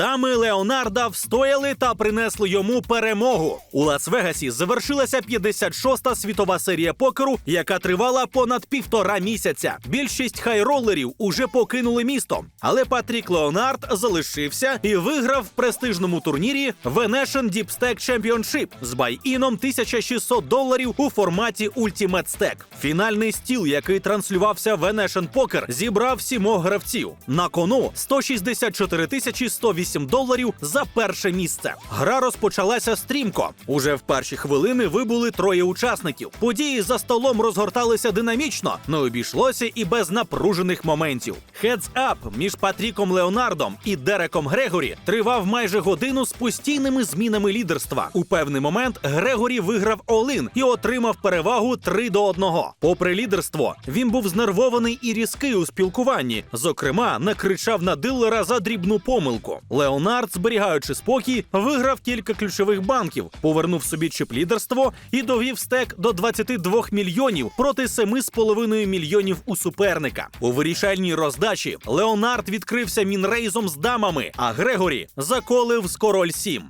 дами Леонарда встояли та принесли йому перемогу. У Лас-Вегасі завершилася 56-та світова серія покеру, яка тривала понад півтора місяця. Більшість хайролерів уже покинули місто, але Патрік Леонард залишився і виграв в престижному турнірі Venetian Deep Stack Championship з байіном 1600 доларів у форматі Ultimate Stack. Фінальний стіл, який транслювався Venetian Poker, зібрав сімох гравців. На кону 164 180 8 доларів за перше місце. Гра розпочалася стрімко. Уже в перші хвилини вибули троє учасників. Події за столом розгорталися динамічно, не обійшлося і без напружених моментів. Хедз-ап між Патріком Леонардом і Дереком Грегорі тривав майже годину з постійними змінами лідерства. У певний момент Грегорі виграв Олин і отримав перевагу 3 до 1. Попри лідерство, він був знервований і різкий у спілкуванні. Зокрема, накричав на дилера за дрібну помилку. Леонард, зберігаючи спокій, виграв кілька ключових банків, повернув собі чип лідерство і довів стек до 22 мільйонів проти 7,5 мільйонів у суперника. У вирішальній роздачі Леонард відкрився мінрейзом з дамами, а Грегорі заколив з король 7.